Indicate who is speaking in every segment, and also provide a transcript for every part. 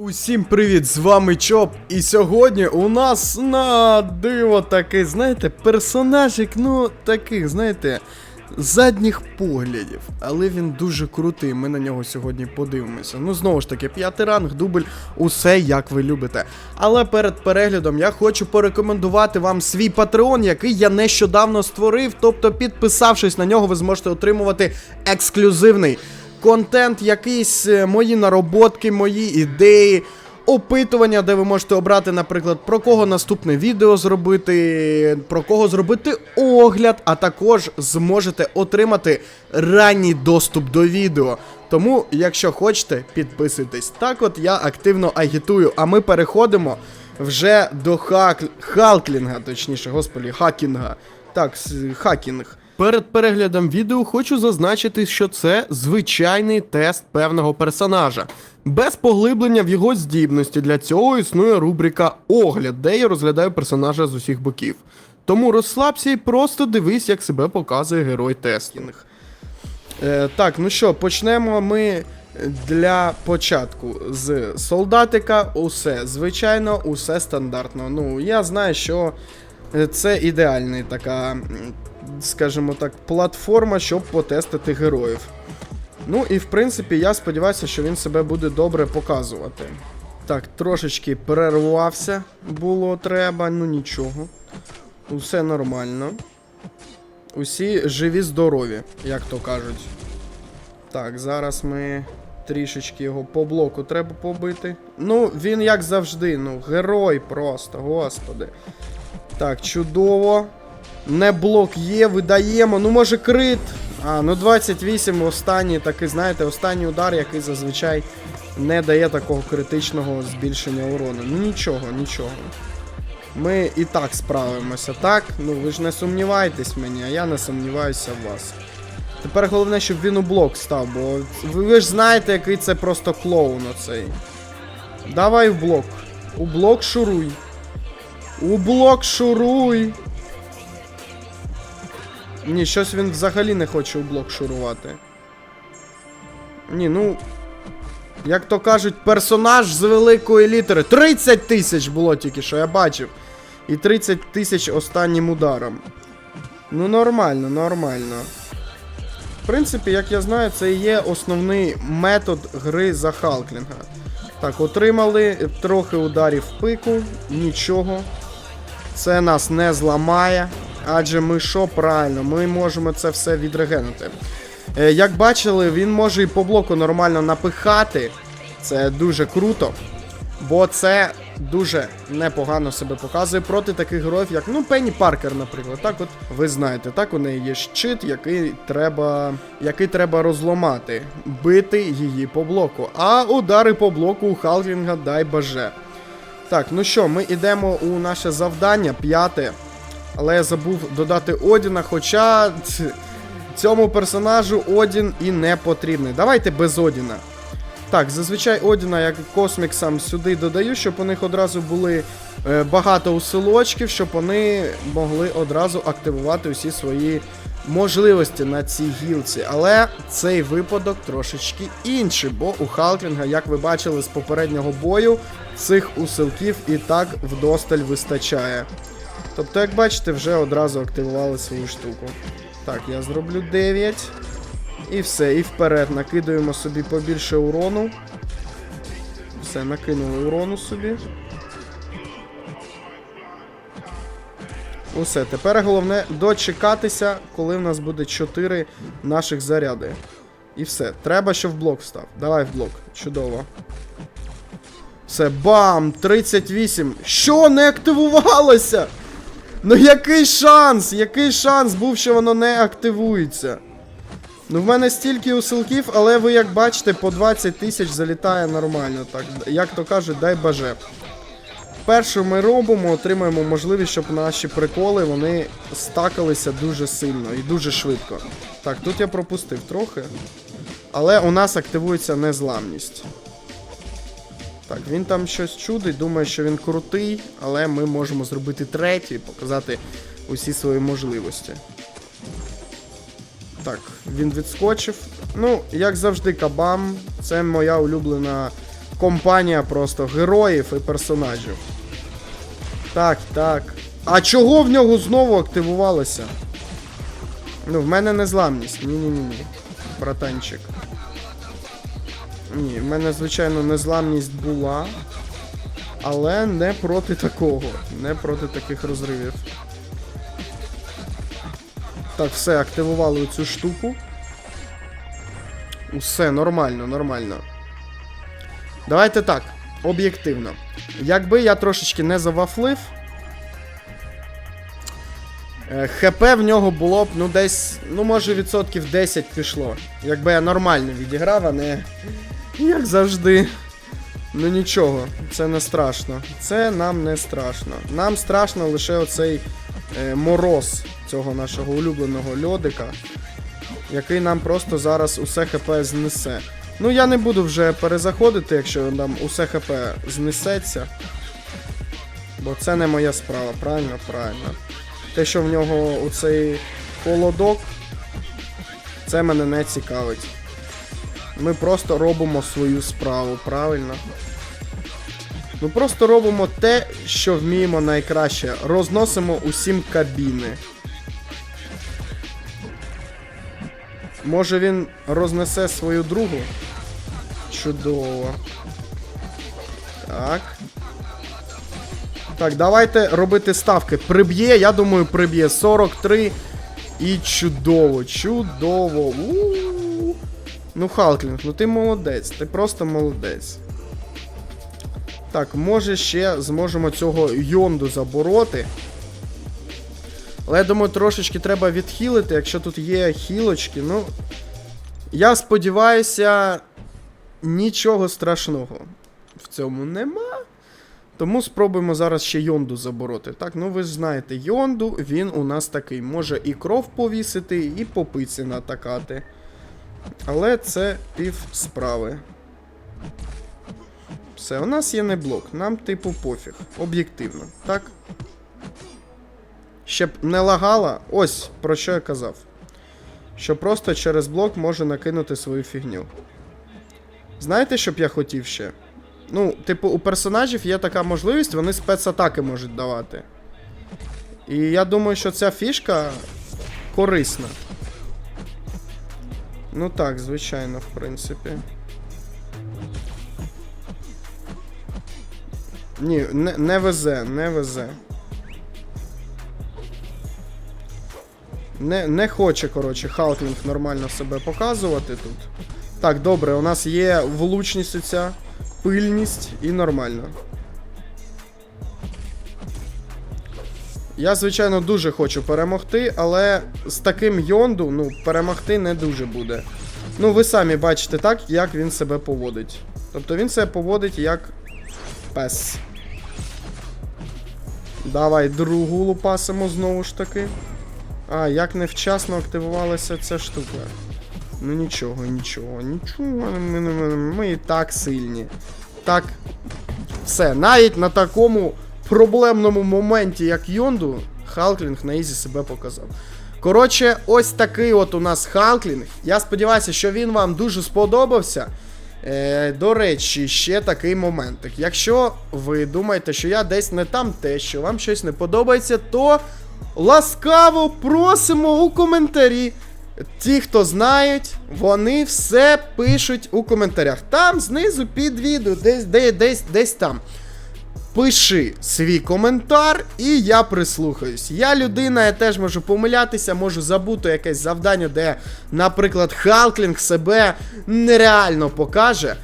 Speaker 1: Усім привіт, з вами Чоп. І сьогодні у нас на диво такий, знаєте, персонажик, ну таких, знаєте, задніх поглядів. Але він дуже крутий. Ми на нього сьогодні подивимося. Ну, знову ж таки, п'ятий ранг, дубль, усе як ви любите. Але перед переглядом я хочу порекомендувати вам свій Patreon, який я нещодавно створив. Тобто, підписавшись на нього, ви зможете отримувати ексклюзивний контент, якісь е, мої нароботки, мої ідеї, опитування, де ви можете обрати, наприклад, про кого наступне відео зробити, про кого зробити огляд, а також зможете отримати ранній доступ до відео. Тому, якщо хочете, підписуйтесь. Так от я активно агітую, а ми переходимо вже до хак... Халклінга, точніше, господі, хакінга. Так, хакінг. Перед переглядом відео хочу зазначити, що це звичайний тест певного персонажа. Без поглиблення в його здібності для цього існує рубрика Огляд, де я розглядаю персонажа з усіх боків. Тому розслабся і просто дивись, як себе показує герой тестінг. Е, так, ну що, почнемо ми для початку з солдатика. Усе звичайно, усе стандартно. Ну, я знаю, що е, це ідеальна така, скажімо так, платформа, щоб потестити героїв. Ну і в принципі, я сподіваюся, що він себе буде добре показувати. Так, трошечки перервався, було треба, ну нічого. Усе нормально. Усі живі, здорові, як то кажуть. Так, зараз ми трішечки його по блоку треба побити. Ну, він як завжди, ну, герой просто, господи. Так, чудово. Не блок є, видаємо. Ну, може, крит. А, ну 28 останній, такий, знаєте, останній удар, який зазвичай не дає такого критичного збільшення урону. Ну нічого, нічого. Ми і так справимося, так? Ну ви ж не сумнівайтесь в мені, а я не сумніваюся в вас. Тепер головне, щоб він у блок став, бо ви, ви ж знаєте, який це просто клоун оцей. Давай в блок. У блок шуруй. У блок шуруй. Ні, щось він взагалі не хоче у блок шурувати. Ні, ну. Як то кажуть, персонаж з великої літери. 30 тисяч було тільки що, я бачив. І 30 тисяч останнім ударом. Ну, нормально, нормально. В принципі, як я знаю, це і є основний метод гри за Халклінга. Так, отримали трохи ударів в пику, нічого. Це нас не зламає. Адже ми що правильно, ми можемо це все відрегенути. Е, як бачили, він може і по блоку нормально напихати. Це дуже круто. Бо це дуже непогано себе показує проти таких героїв, як ну Пенні Паркер, наприклад. Так, от ви знаєте, так у неї є щит, який треба, який треба розломати, бити її по блоку. А удари по блоку у Халклінга дай баже. Так, ну що, ми йдемо у наше завдання, п'яте. Але я забув додати Одіна, хоча цьому персонажу Одін і не потрібний. Давайте без Одіна. Так, зазвичай Одіна, як косміксам, сюди додаю, щоб у них одразу були е, багато усилочків, щоб вони могли одразу активувати усі свої можливості на цій гілці. Але цей випадок трошечки інший, бо у Халклінга, як ви бачили з попереднього бою, цих усилків і так вдосталь вистачає. Тобто, як бачите, вже одразу активували свою штуку. Так, я зроблю 9. І все, і вперед. Накидуємо собі побільше урону. Все, накинули урону собі. Усе, тепер головне дочекатися, коли в нас буде 4 наших заряди. І все. Треба, щоб в блок встав. Давай в блок. Чудово. Все, бам! 38. Що не активувалося? Ну який шанс? Який шанс був, що воно не активується? Ну, в мене стільки усилків, але ви як бачите, по 20 тисяч залітає нормально. Так, як то кажуть, дай баже. Перше ми робимо, отримаємо можливість, щоб наші приколи вони стакалися дуже сильно і дуже швидко. Так, тут я пропустив трохи. Але у нас активується незламність. Так, він там щось чудить, думає, що він крутий, але ми можемо зробити третій показати усі свої можливості. Так, він відскочив. Ну, як завжди, кабам. Це моя улюблена компанія просто героїв і персонажів. Так, так. А чого в нього знову активувалося? Ну, в мене незламність. Ні-ні-ні. Братанчик. Ні, в мене, звичайно, незламність була. Але не проти такого. Не проти таких розривів. Так, все, активували цю штуку. Усе, нормально, нормально. Давайте так, об'єктивно. Якби я трошечки не завафлив. е, ХП в нього було б, ну, десь, ну, може, відсотків 10 пішло. Якби я нормально відіграв, а не. Як завжди. Ну нічого, це не страшно. Це нам не страшно. Нам страшно лише оцей е, мороз цього нашого улюбленого льодика, який нам просто зараз усе ХП знесе. Ну я не буду вже перезаходити, якщо нам усе ХП знесеться. Бо це не моя справа, правильно? Правильно. Те, що в нього оцей холодок, це мене не цікавить. Ми просто робимо свою справу, правильно? Ми просто робимо те, що вміємо найкраще. Розносимо усім кабіни. Може він рознесе свою другу? Чудово. Так. Так, давайте робити ставки. Приб'є, я думаю, приб'є 43. І чудово, чудово. У-у-у. Ну, Халклінг, ну ти молодець, ти просто молодець. Так, може ще зможемо цього Йонду забороти. Але я думаю, трошечки треба відхилити, якщо тут є хілочки. Ну. Я сподіваюся, нічого страшного в цьому нема. Тому спробуємо зараз ще Йонду забороти. Так, ну ви ж знаєте, Йонду, він у нас такий. Може і кров повісити, і по пиці натакати. Але це пів справи. Все, у нас є не блок. Нам, типу, пофіг. Об'єктивно, так? Щоб не лагала, ось про що я казав. Що просто через блок може накинути свою фігню. Знаєте, що б я хотів ще? Ну, типу, у персонажів є така можливість, вони спецатаки можуть давати. І я думаю, що ця фішка корисна. Ну так, звичайно, в принципі. Ні, не, не везе, не везе. Не, не хоче, коротше, Халклінг нормально себе показувати тут. Так, добре, у нас є влучність оця, пильність і нормально. Я, звичайно, дуже хочу перемогти, але з таким Йонду, ну, перемогти не дуже буде. Ну, ви самі бачите так, як він себе поводить. Тобто він себе поводить як пес. Давай другу лупасимо знову ж таки. А, як невчасно активувалася ця штука. Ну нічого, нічого, нічого. Ми, ми, ми і так сильні. Так. Все, навіть на такому проблемному моменті, як Йонду, Халклінг на Ізі себе показав. Коротше, ось такий от у нас Халклінг. Я сподіваюся, що він вам дуже сподобався. Е, до речі, ще такий моментик. Якщо ви думаєте, що я десь не там те, що вам щось не подобається, то ласкаво просимо у коментарі. Ті, хто знають, вони все пишуть у коментарях. Там знизу під відео, десь, десь, десь, десь там. Пиши свій коментар, і я прислухаюсь. Я людина, я теж можу помилятися, можу забути якесь завдання, де, наприклад, Халклінг себе нереально покаже.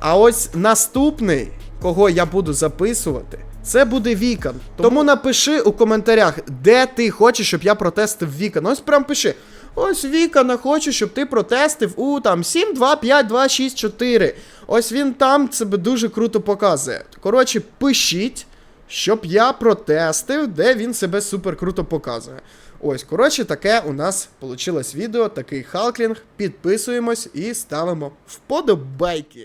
Speaker 1: А ось наступний, кого я буду записувати, це буде Вікон. Тому напиши у коментарях, де ти хочеш, щоб я протестив Вікон. Ось прям пиши. Ось Вікана хочу, щоб ти протестив у там 7, 2, 5, 2, 6, 4. Ось він там себе дуже круто показує. Коротше, пишіть, щоб я протестив, де він себе супер круто показує. Ось, коротше, таке у нас вийшло відео, такий Халклінг. Підписуємось і ставимо вподобайки.